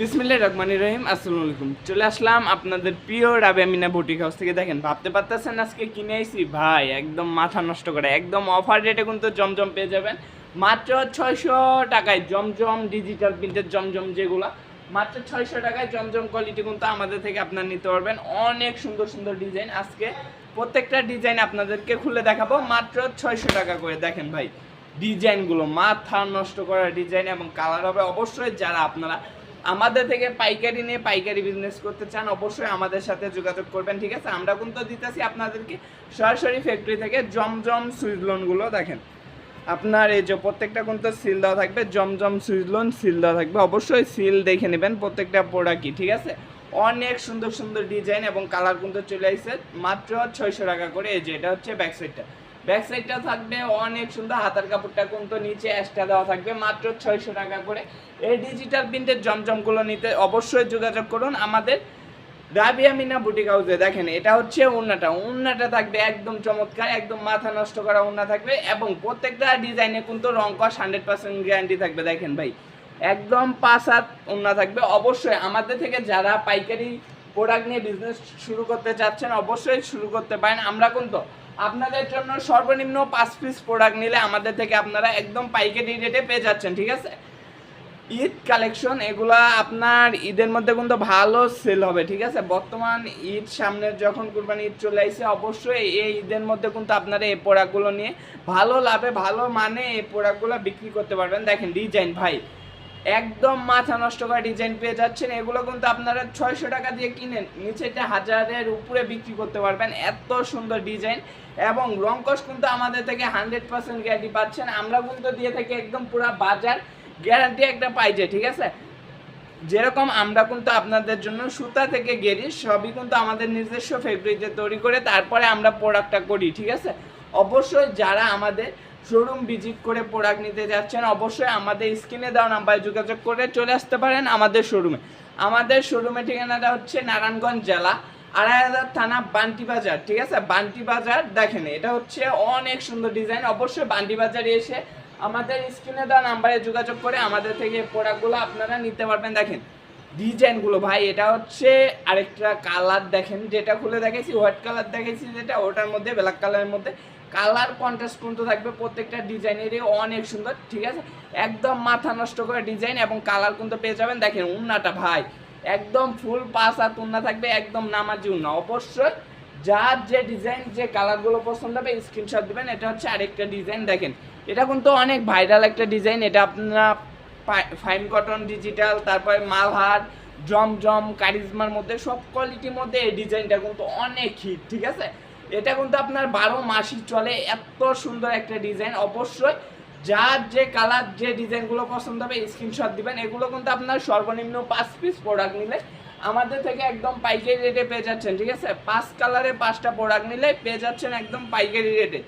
বিসমিল্লাহ রহমান রহিম, আসসালামু আলাইকুম। চলে আসলাম আপনাদের প্রিয় রাবে আমিনা বুটিক হাউস থেকে। দেখেন, ভাবতে পারতেছেন আজকে কিনে আইছি? ভাই, একদম মাথা নষ্ট করে, একদম অফার রেটে কিন্তু জমজম পেয়ে যাবেন। মাত্র ছয়শো টাকায়, জমজম ডিজিটাল প্রিন্টের জমজম যেগুলো, মাত্র ছয়শো টাকায় জমজম কোয়ালিটি কিন্তু আমাদের থেকে আপনার নিতে পারবেন। অনেক সুন্দর সুন্দর ডিজাইন আজকে। প্রত্যেকটা ডিজাইন আপনাদেরকে খুলে দেখাবো, মাত্র ছয়শো টাকা করে। দেখেন ভাই ডিজাইনগুলো মাথা নষ্ট করা ডিজাইন এবং কালার হবে। অবশ্যই যারা আপনারা আমাদের থেকে পাইকারি নিয়ে পাইকারি বিজনেস করতে চান, অবশ্যই আমাদের সাথে যোগাযোগ করবেন, ঠিক আছে? আমরা কিন্তু দিতেছি আপনাদেরকে সরাসরি ফ্যাক্টরি থেকে জমজম সুইজলনগুলো দেখেন। আপনার এই যে প্রত্যেকটা কিন্তু সিল দেওয়া থাকবে, জমজম সুইজলন সিল দেওয়া থাকবে। অবশ্যই সিল দেখে নেবেন প্রত্যেকটা প্রোডাক্টই ঠিক আছে? অনেক সুন্দর সুন্দর ডিজাইন এবং কালার কিন্তু চলে আসছে মাত্র ছয়শো টাকা করে, এই যে এটা হচ্ছে ব্যাক সাইডটা ব্যাক সাইডটা থাকবে অনেক সুন্দর, হাতার কাপড়টা কিন্তু নিচে এক্সট্রা দেওয়া থাকবে, মাত্র ছয়শো টাকা করে। এই ডিজিটাল প্রিন্টের জমজমগুলো নিতে অবশ্যই যোগাযোগ করুন আমাদের রাবিয়া মিনা বুটিক হাউসে। দেখেন, এটা হচ্ছে উন্নাটা। উন্নাটা থাকবে একদম চমৎকার, একদম মাথা নষ্ট করা উন্না থাকবে এবং প্রত্যেকটা ডিজাইনে কিন্তু রং কস হান্ড্রেড পার্সেন্ট গ্যারান্টি থাকবে। দেখেন ভাই, একদম পাঁচ হাত উন্না থাকবে। অবশ্যই আমাদের থেকে যারা পাইকারি প্রোডাক্ট নিয়ে বিজনেস শুরু করতে চাচ্ছেন, অবশ্যই শুরু করতে পারেন। আমরা কিন্তু আপনাদের জন্য সর্বনিম্ন পাঁচ পিস প্রোডাক্ট নিলে আমাদের থেকে আপনারা একদম পাইকারি রেটে পেয়ে যাচ্ছেন, ঠিক আছে? ঈদ কালেকশন এগুলা আপনার ঈদের মধ্যে কিন্তু ভালো সেল হবে, ঠিক আছে? বর্তমান ঈদ সামনের যখন কুরবানি ঈদ চলে আসছে অবশ্যই এই ঈদের মধ্যে কিন্তু আপনারা এই প্রোডাক্টগুলো নিয়ে ভালো লাভে, ভালো মানে এই প্রোডাক্টগুলো বিক্রি করতে পারবেন। দেখেন ডিজাইন ভাই। একদম মাথা নষ্ট করা ডিজাইন পেয়ে যাচ্ছেন। এগুলো কিন্তু আপনারা ছয়শো টাকা দিয়ে কিনেন। নিচেটা হাজারের উপরে বিক্রি করতে পারবেন। এত সুন্দর ডিজাইন এবং রংকশ কিন্তু আমাদের থেকে হান্ড্রেড পার্সেন্ট গ্যারান্টি পাচ্ছেন। আমরা কিন্তু দিয়ে থাকি একদম পুরো বাজার গ্যারান্টি একটা পাইছে ঠিক আছে? যেরকম আমরা কিন্তু আপনাদের জন্য সুতা থেকে গেরি সবই কিন্তু আমাদের নিজস্ব ফ্যাক্টরিতে তৈরি করে তারপরে আমরা প্রোডাক্টটা করি, ঠিক আছে? অবশ্যই যারা আমাদের শোরুম ভিজিট করে প্রোডাক্ট নিতে যাচ্ছেন, অবশ্যই আমাদের স্ক্রিনে দেওয়া নাম্বারে যোগাযোগ করে চলে আসতে পারেন আমাদের শোরুমে আমাদের শোরুমের ঠিকানাটা হচ্ছে নারায়ণগঞ্জ জেলা আড়াই হাজার থানা বান্টি বাজার, ঠিক আছে? বান্টি বাজার দেখেন, এটা হচ্ছে অনেক সুন্দর ডিজাইন অবশ্যই বান্টি বাজারে এসে আমাদের স্ক্রিনে দেওয়া নাম্বারে যোগাযোগ করে আমাদের থেকে প্রোডাক্টগুলো আপনারা নিতে পারবেন। দেখেন ডিজাইনগুলো ভাই, এটা হচ্ছে আরেকটা কালার দেখেন, যেটা খুলে দেখেছি হোয়াইট কালার দেখেছি যেটা, ওটার মধ্যে ব্ল্যাক কালারের মধ্যে কালার কন্ট্রাস্ট কিন্তু থাকবে প্রত্যেকটা ডিজাইনেরই অনেক সুন্দর, ঠিক আছে? একদম মাথা নষ্ট করে ডিজাইন এবং কালার কিন্তু পেয়ে যাবেন। দেখেন উন্নাটা ভাই, একদম ফুল পাঁচ আর উন্না থাকবে, একদম নামাজি উন্না। অবশ্যই যার যে ডিজাইন, যে কালারগুলো পছন্দ হবে স্ক্রিনশট দেবেন। এটা হচ্ছে আরেকটা ডিজাইন, দেখেন। এটা কিন্তু অনেক ভাইরাল একটা ডিজাইন। এটা আপনারা ফাইন কটন ডিজিটাল তারপরে মালহার, জমজম, কারিজমার মধ্যে, সব কোয়ালিটির মধ্যে এই ডিজাইনটা কিন্তু অনেক হিট ঠিক আছে? এটা কিন্তু আপনার বারো মাসই চলে। এত সুন্দর একটা ডিজাইন। অবশ্যই যার যে কালার, যে ডিজাইনগুলো পছন্দ হবে স্ক্রিনশট দিবেন। এগুলো কিন্তু আপনার সর্বনিম্ন পাঁচ পিস প্রোডাক্ট নিলে আমাদের থেকে একদম পাইকারি রেটে পেয়ে যাচ্ছেন, ঠিক আছে? পাঁচ কালারে পাঁচটা প্রোডাক্ট নিলে পেয়ে যাচ্ছেন একদম পাইকারি রেটে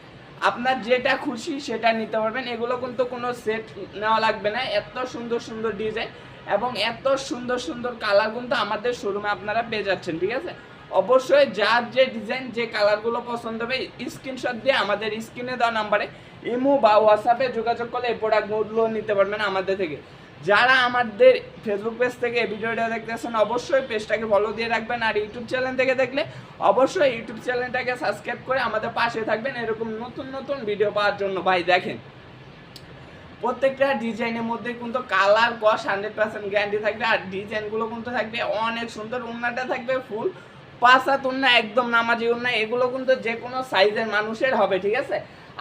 আপনার যেটা খুশি সেটা নিতে পারবেন। এগুলো কিন্তু কোনো সেট নেওয়া লাগবে না। এত সুন্দর সুন্দর ডিজাইন এবং এত সুন্দর সুন্দর কালার কিন্তু আমাদের শোরুমে আপনারা পেয়ে যাচ্ছেন, ঠিক আছে? অবশ্যই যার যে ডিজাইন যে কালারগুলো পছন্দ হবে স্ক্রিনশট দিয়ে আমাদের স্ক্রিনে দেওয়া নাম্বারে ইমো বা হোয়াটসঅ্যাপে যোগাযোগ করলে এই প্রোডাক্টগুলো নিতে পারবেন আমাদের থেকে। যারা আমাদের ফেসবুক পেজ থেকে এই ভিডিওটা দেখতেছেন, অবশ্যই পেজটাকে ফলো দিয়ে রাখবেন আর ইউটিউব চ্যানেল থেকে দেখলে অবশ্যই ইউটিউব চ্যানেলটাকে সাবস্ক্রাইব করে আমাদের পাশে থাকবেন। এরকম নতুন নতুন ভিডিও পাওয়ার জন্য। ভাই, দেখেন, প্রত্যেকটা ডিজাইনের মধ্যে কিন্তু কালার কস হান্ড্রেড পার্সেন্ট গ্যারান্টি থাকবে আর ডিজাইনগুলো কিন্তু থাকবে অনেক সুন্দর, উন্নাটা থাকবে ফুল পাঁচ হাত উন্না একদম নামাজি উন্না এগুলো কিন্তু যে কোনো সাইজের মানুষের হবে, ঠিক আছে?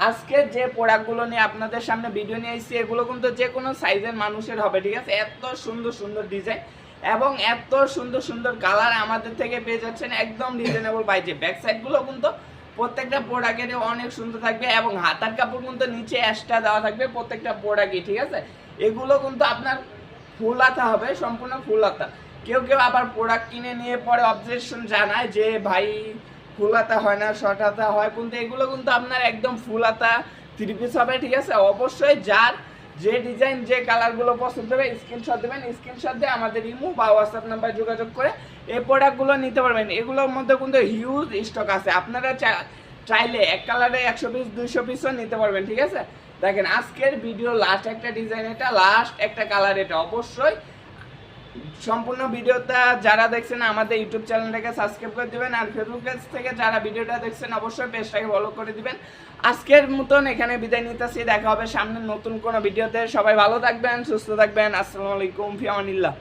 আজকে যে প্রোডাক্টগুলো নিয়ে আপনাদের সামনে ভিডিও নিয়ে এসেছি এগুলো কিন্তু যে কোনো সাইজের মানুষের হবে, ঠিক আছে? এত সুন্দর সুন্দর ডিজাইন এবং এত সুন্দর সুন্দর কালার আমাদের থেকে পেয়ে যাচ্ছেন একদম রিজনেবল পাইছে ব্যাক সাইডগুলো কিন্তু প্রত্যেকটা প্রোডাক্টের অনেক সুন্দর থাকবে এবং হাতার কাপড় কিন্তু নিচে এক্সট্রা দেওয়া থাকবে প্রত্যেকটা প্রোডাক্টই, ঠিক আছে? এগুলো কিন্তু আপনার ফুল হাতা হবে, সম্পূর্ণ ফুল হাতা। কেউ কেউ আবার প্রোডাক্ট কিনে নিয়ে পরে অবজেকশন জানায় যে, ভাই ফুল হাতা হয় না শর্ট হাতা হয়। কিন্তু এগুলো কিন্তু আপনার একদম ফুল হাতা থ্রি পিস হবে, ঠিক আছে? অবশ্যই যার যে ডিজাইন যে কালারগুলো পছন্দ হবে স্ক্রিনশট দেবেন। স্ক্রিনশট দিয়ে আমাদের ইমো বা হোয়াটসঅ্যাপ নাম্বার যোগাযোগ করে এই প্রোডাক্টগুলো নিতে পারবেন। এগুলোর মধ্যে কিন্তু হিউজ স্টক আছে। আপনারা চাইলে এক কালারে একশো পিস দুইশো পিসও নিতে পারবেন, ঠিক আছে? দেখেন, আজকের ভিডিও লাস্ট একটা ডিজাইন এটা লাস্ট একটা কালার এটা। অবশ্যই সম্পূর্ণ ভিডিওটা যারা দেখছেন আমাদের ইউটিউব চ্যানেলটাকে সাবস্ক্রাইব করে দেবেন আর ফেসবুক পেজ থেকে যারা ভিডিওটা দেখছেন অবশ্যই পেজটাকে ফলো করে দিবেন। আজকের মতন এখানে বিদায় নিতেছি, দেখা হবে সামনে নতুন কোনো ভিডিওতে। সবাই ভালো থাকবেন, সুস্থ থাকবেন। আসসালামু আলাইকুম, ফিয়ামানিল্লাহ।